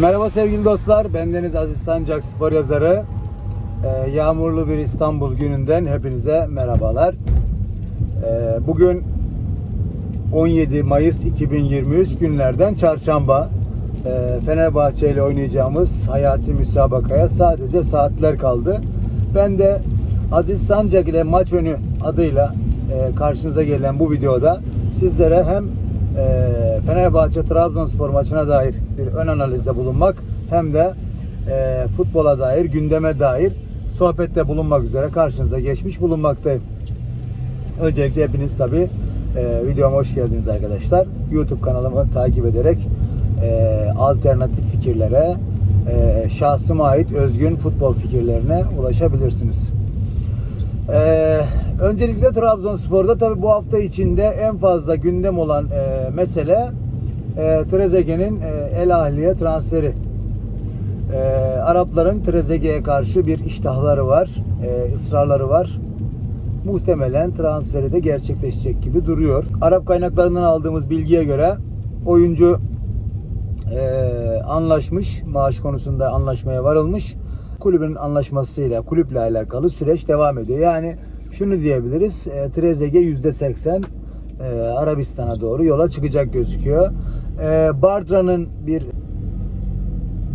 Merhaba sevgili dostlar. Bendeniz Aziz Sancak spor yazarı. Ee, yağmurlu bir İstanbul gününden hepinize merhabalar. Ee, bugün 17 Mayıs 2023 günlerden çarşamba. Ee, Fenerbahçe ile oynayacağımız hayati müsabakaya sadece saatler kaldı. Ben de Aziz Sancak ile maç önü adıyla e, karşınıza gelen bu videoda sizlere hem e, Fenerbahçe Trabzonspor maçına dair bir ön analizde bulunmak hem de e, futbola dair, gündeme dair sohbette bulunmak üzere karşınıza geçmiş bulunmaktayım. Öncelikle hepiniz tabi e, videoma hoş geldiniz arkadaşlar. YouTube kanalımı takip ederek e, alternatif fikirlere, e, şahsıma ait özgün futbol fikirlerine ulaşabilirsiniz. Ee, öncelikle Trabzonspor'da tabi bu hafta içinde en fazla gündem olan e, mesele e, Trezeguet'in e, El Ahli'ye transferi. E, Arapların Trezeguet'e karşı bir iştahları var, e, ısrarları var. Muhtemelen transferi de gerçekleşecek gibi duruyor. Arap kaynaklarından aldığımız bilgiye göre oyuncu e, anlaşmış, maaş konusunda anlaşmaya varılmış. Kulübün anlaşmasıyla, kulüple alakalı süreç devam ediyor. Yani şunu diyebiliriz, e, Trezeguet %80 e, Arabistan'a doğru yola çıkacak gözüküyor. E, Bardra'nın bir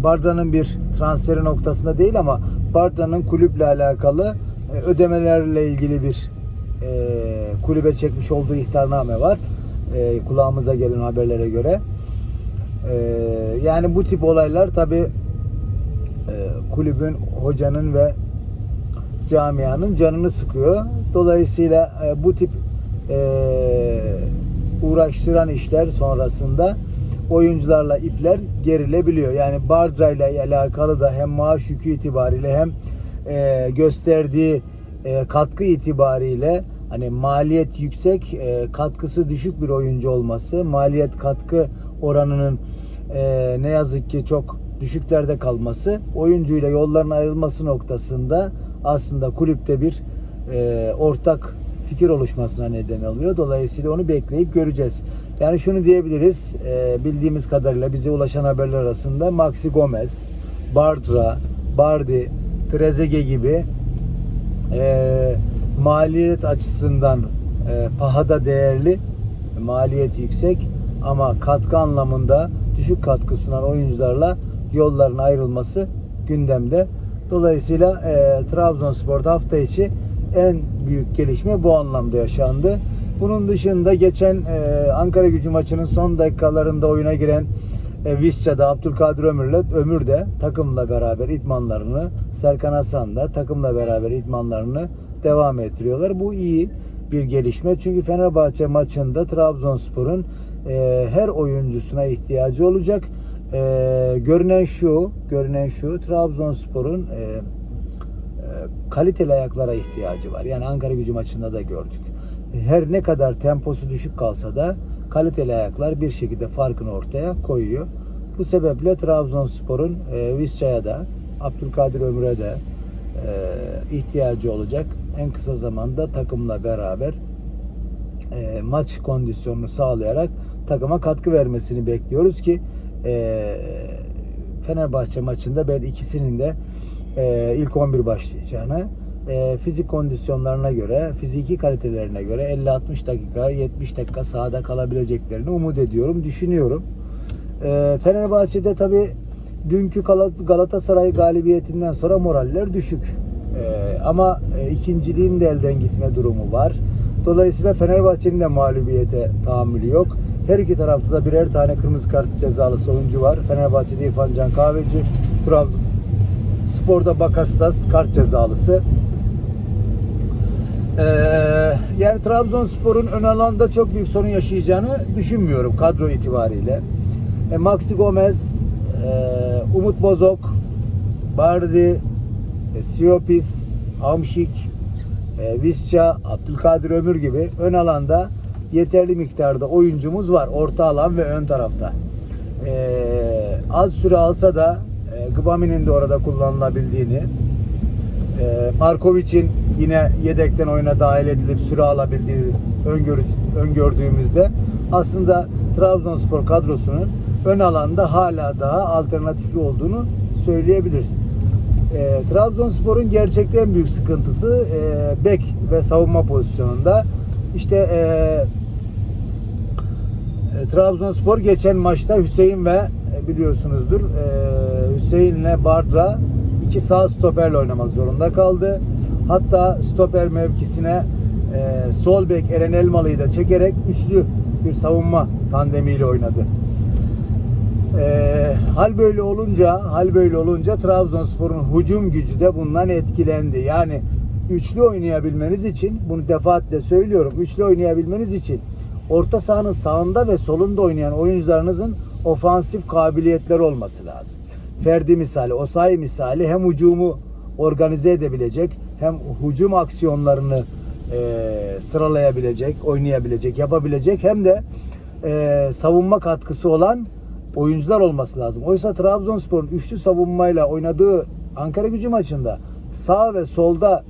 Bardra'nın bir transferi noktasında değil ama Bardra'nın kulüple alakalı e, ödemelerle ilgili bir e, kulübe çekmiş olduğu ihtarname var. E, kulağımıza gelen haberlere göre. E, yani bu tip olaylar tabi e, kulübün, hocanın ve camianın canını sıkıyor. Dolayısıyla e, bu tip e, uğraştıran işler sonrasında oyuncularla ipler gerilebiliyor. Yani Bardra ile alakalı da hem maaş yükü itibariyle hem e, gösterdiği e, katkı itibariyle hani maliyet yüksek, e, katkısı düşük bir oyuncu olması, maliyet katkı oranının e, ne yazık ki çok düşüklerde kalması, oyuncuyla yolların ayrılması noktasında aslında kulüpte bir e, ortak fikir oluşmasına neden oluyor. Dolayısıyla onu bekleyip göreceğiz. Yani şunu diyebiliriz, e, bildiğimiz kadarıyla bize ulaşan haberler arasında Maxi Gomez, Bartra, Bardi, Trezeguet gibi e, maliyet açısından e, pahada değerli, maliyet yüksek ama katkı anlamında düşük katkı sunan oyuncularla yolların ayrılması gündemde. Dolayısıyla e, Trabzonspor'da hafta içi en büyük gelişme bu anlamda yaşandı. Bunun dışında geçen e, Ankara gücü maçının son dakikalarında oyuna giren e, Visca'da Abdülkadir Ömür'le Ömür de takımla beraber idmanlarını Serkan Hasan da takımla beraber idmanlarını devam ettiriyorlar. Bu iyi bir gelişme. Çünkü Fenerbahçe maçında Trabzonspor'un e, her oyuncusuna ihtiyacı olacak. E, görünen şu, görünen şu Trabzonspor'un e, e, kaliteli ayaklara ihtiyacı var. Yani Ankara gücü maçında da gördük. Her ne kadar temposu düşük kalsa da kaliteli ayaklar bir şekilde farkını ortaya koyuyor. Bu sebeple Trabzonspor'un e, Visca'ya da Abdülkadir Ömür'e de e, ihtiyacı olacak. En kısa zamanda takımla beraber e, maç kondisyonunu sağlayarak takıma katkı vermesini bekliyoruz ki e, Fenerbahçe maçında ben ikisinin de e, ilk 11 başlayacağını e, fizik kondisyonlarına göre, fiziki kalitelerine göre 50-60 dakika, 70 dakika sahada kalabileceklerini umut ediyorum, düşünüyorum. E, Fenerbahçe'de tabi dünkü Galat- Galatasaray galibiyetinden sonra moraller düşük. E, ama e, ikinciliğin de elden gitme durumu var. Dolayısıyla Fenerbahçe'nin de mağlubiyete tahammülü yok. Her iki tarafta da birer tane kırmızı kart cezalısı oyuncu var. Fenerbahçe'de İrfan Can Kahveci, Trabzon Bakastas kart cezalısı. Ee, yani Trabzonspor'un ön alanda çok büyük sorun yaşayacağını düşünmüyorum kadro itibariyle. E, Maxi Gomez, e, Umut Bozok, Bardi, e, Siopis, Amşik, e, Visca, Abdülkadir Ömür gibi ön alanda yeterli miktarda oyuncumuz var. Orta alan ve ön tarafta. E, az süre alsa da e, Gbami'nin de orada kullanılabildiğini, e, Markovic'in yine yedekten oyuna dahil edilip süre alabildiğini öngörü, öngördüğümüzde aslında Trabzonspor kadrosunun ön alanda hala daha alternatifli olduğunu söyleyebiliriz. E, Trabzonspor'un gerçekten en büyük sıkıntısı e, bek ve savunma pozisyonunda. İşte e, Trabzonspor geçen maçta Hüseyin ve e, biliyorsunuzdur e, Hüseyin'le Bardra iki sağ stoperle oynamak zorunda kaldı. Hatta stoper mevkisine e, sol bek Eren Elmalı'yı da çekerek üçlü bir savunma tandemiyle oynadı. E, hal böyle olunca, hal böyle olunca Trabzonspor'un hücum gücü de bundan etkilendi. Yani üçlü oynayabilmeniz için, bunu defaatle söylüyorum, üçlü oynayabilmeniz için orta sahanın sağında ve solunda oynayan oyuncularınızın ofansif kabiliyetleri olması lazım. Ferdi misali, Osayi misali hem hücumu organize edebilecek hem hücum aksiyonlarını e, sıralayabilecek, oynayabilecek, yapabilecek hem de e, savunma katkısı olan oyuncular olması lazım. Oysa Trabzonspor'un üçlü savunmayla oynadığı Ankara gücü maçında sağ ve solda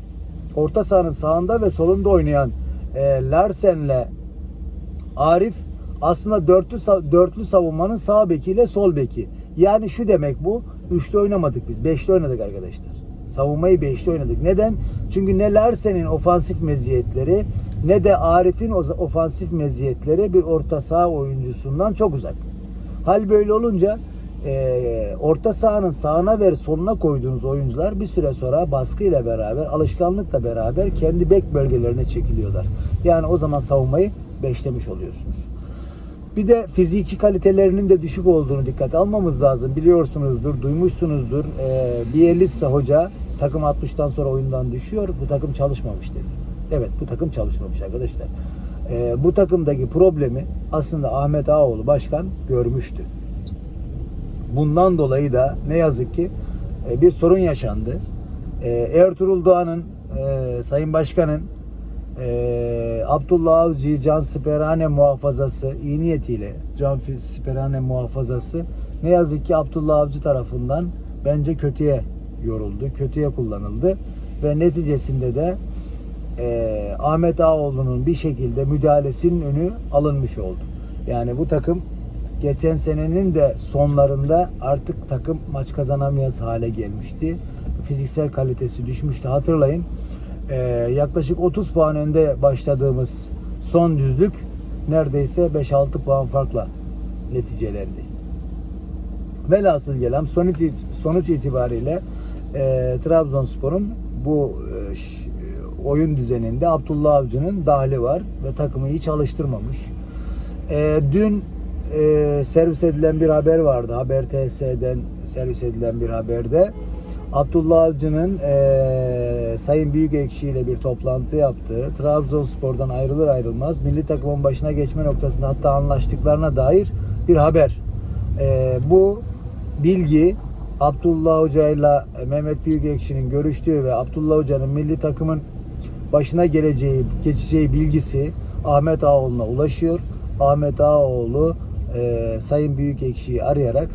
orta sahanın sağında ve solunda oynayan e, Larsen'le Arif aslında dörtlü dörtlü savunmanın sağ bekiyle sol beki. Yani şu demek bu. Üçlü oynamadık biz. Beşli oynadık arkadaşlar. Savunmayı beşli oynadık. Neden? Çünkü ne Larsen'in ofansif meziyetleri ne de Arif'in ofansif meziyetleri bir orta saha oyuncusundan çok uzak. Hal böyle olunca e, orta sahanın sağına ve soluna koyduğunuz oyuncular bir süre sonra baskıyla beraber, alışkanlıkla beraber kendi bek bölgelerine çekiliyorlar. Yani o zaman savunmayı beşlemiş oluyorsunuz. Bir de fiziki kalitelerinin de düşük olduğunu dikkate almamız lazım. Biliyorsunuzdur, duymuşsunuzdur. E, Bielitsa hoca takım 60'tan sonra oyundan düşüyor. Bu takım çalışmamış dedi. Evet bu takım çalışmamış arkadaşlar. E, bu takımdaki problemi aslında Ahmet Ağaoğlu başkan görmüştü. Bundan dolayı da ne yazık ki e, bir sorun yaşandı. E, Ertuğrul Doğan'ın, e, Sayın Başkan'ın e, Abdullah Avcı Can Siperhane muhafazası iyi niyetiyle Can Siperhane muhafazası ne yazık ki Abdullah Avcı tarafından bence kötüye yoruldu, kötüye kullanıldı ve neticesinde de e, Ahmet Ağoğlu'nun bir şekilde müdahalesinin önü alınmış oldu. Yani bu takım geçen senenin de sonlarında artık takım maç kazanamayız hale gelmişti. Fiziksel kalitesi düşmüştü. Hatırlayın e, yaklaşık 30 puan önde başladığımız son düzlük neredeyse 5-6 puan farkla neticelendi. Velhasıl kelam sonuç, itibariyle e, Trabzonspor'un bu e, e, oyun düzeninde Abdullah Avcı'nın dahli var ve takımı iyi çalıştırmamış. E, dün e, servis edilen bir haber vardı. Haber TS'den servis edilen bir haberde. Abdullah Avcı'nın e, Sayın Büyükekşi ile bir toplantı yaptığı, Trabzonspor'dan ayrılır ayrılmaz milli takımın başına geçme noktasında hatta anlaştıklarına dair bir haber. E, bu bilgi Abdullah Hoca ile Mehmet Büyükekşi'nin görüştüğü ve Abdullah Hoca'nın milli takımın başına geleceği, geçeceği bilgisi Ahmet Ağoğlu'na ulaşıyor. Ahmet Ağoğlu e, Sayın Büyükekşi'yi arayarak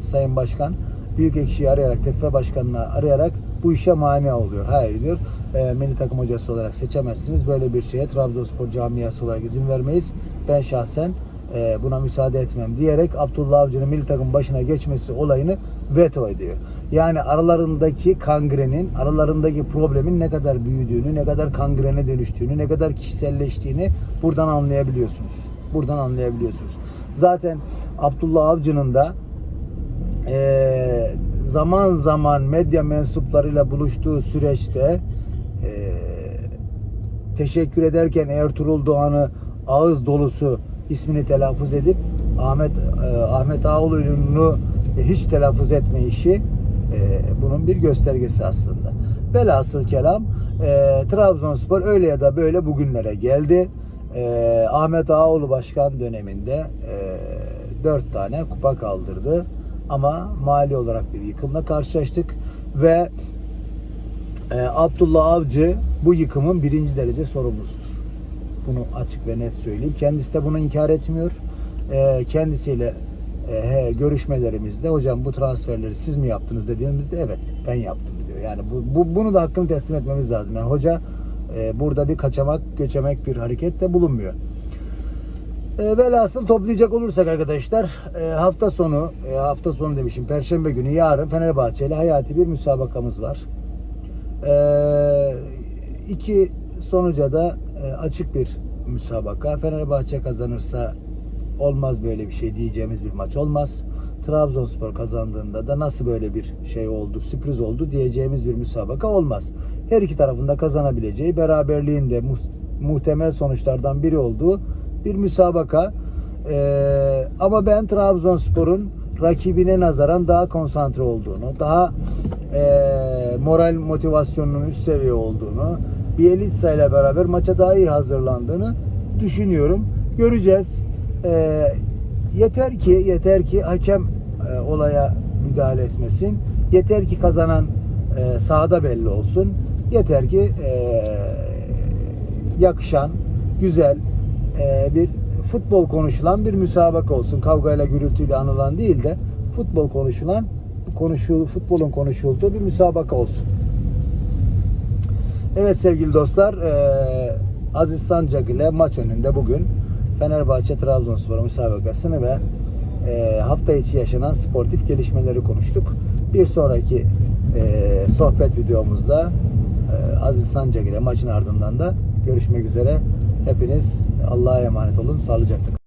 Sayın Başkan Büyükekşi'yi arayarak, TFF Başkanı'na arayarak bu işe mani oluyor. Hayır diyor. E, milli takım hocası olarak seçemezsiniz. Böyle bir şeye Trabzonspor camiası olarak izin vermeyiz. Ben şahsen e, buna müsaade etmem diyerek Abdullah Avcı'nın milli takım başına geçmesi olayını veto ediyor. Yani aralarındaki kangrenin, aralarındaki problemin ne kadar büyüdüğünü, ne kadar kangrene dönüştüğünü, ne kadar kişiselleştiğini buradan anlayabiliyorsunuz. Buradan anlayabiliyorsunuz. Zaten Abdullah Avcı'nın da e, zaman zaman medya mensuplarıyla buluştuğu süreçte e, teşekkür ederken Ertuğrul Doğan'ı ağız dolusu ismini telaffuz edip Ahmet e, Ahmet Ağoğlu'nu hiç telaffuz etme işi e, bunun bir göstergesi aslında. Velhasıl kelam e, Trabzonspor öyle ya da böyle bugünlere geldi. E, Ahmet Ağaoğlu başkan döneminde e, 4 tane kupa kaldırdı. Ama mali olarak bir yıkımla karşılaştık ve e, Abdullah Avcı bu yıkımın birinci derece sorumlusudur. Bunu açık ve net söyleyeyim. Kendisi de bunu inkar etmiyor. E, kendisiyle e, he, görüşmelerimizde hocam bu transferleri siz mi yaptınız dediğimizde evet ben yaptım diyor. Yani bu, bu bunu da hakkını teslim etmemiz lazım. Yani hoca e, burada bir kaçamak göçemek bir hareket de bulunmuyor. E, velhasıl toplayacak olursak arkadaşlar e, hafta sonu e, hafta sonu demişim Perşembe günü yarın Fenerbahçe ile hayati bir müsabakamız var. E, iki sonuca da e, açık bir müsabaka. Fenerbahçe kazanırsa olmaz böyle bir şey diyeceğimiz bir maç olmaz. Trabzonspor kazandığında da nasıl böyle bir şey oldu, sürpriz oldu diyeceğimiz bir müsabaka olmaz. Her iki tarafında kazanabileceği, beraberliğin de mu- muhtemel sonuçlardan biri olduğu bir müsabaka. Ee, ama ben Trabzonspor'un rakibine nazaran daha konsantre olduğunu, daha e, moral motivasyonunun üst seviye olduğunu, Bielitsa ile beraber maça daha iyi hazırlandığını düşünüyorum. Göreceğiz. Ee, yeter ki yeter ki hakem e, olaya müdahale etmesin. Yeter ki kazanan e, sahada belli olsun. Yeter ki e, yakışan, güzel e, bir futbol konuşulan bir müsabaka olsun. Kavgayla gürültüyle anılan değil de futbol konuşulan konuşul futbolun konuşulduğu bir müsabaka olsun. Evet sevgili dostlar, e, Aziz Sancak ile maç önünde bugün Fenerbahçe Trabzonspor müsabakasını ve e, hafta içi yaşanan sportif gelişmeleri konuştuk. Bir sonraki e, sohbet videomuzda e, Aziz Sancak ile maçın ardından da görüşmek üzere. Hepiniz Allah'a emanet olun. Sağlıcakla.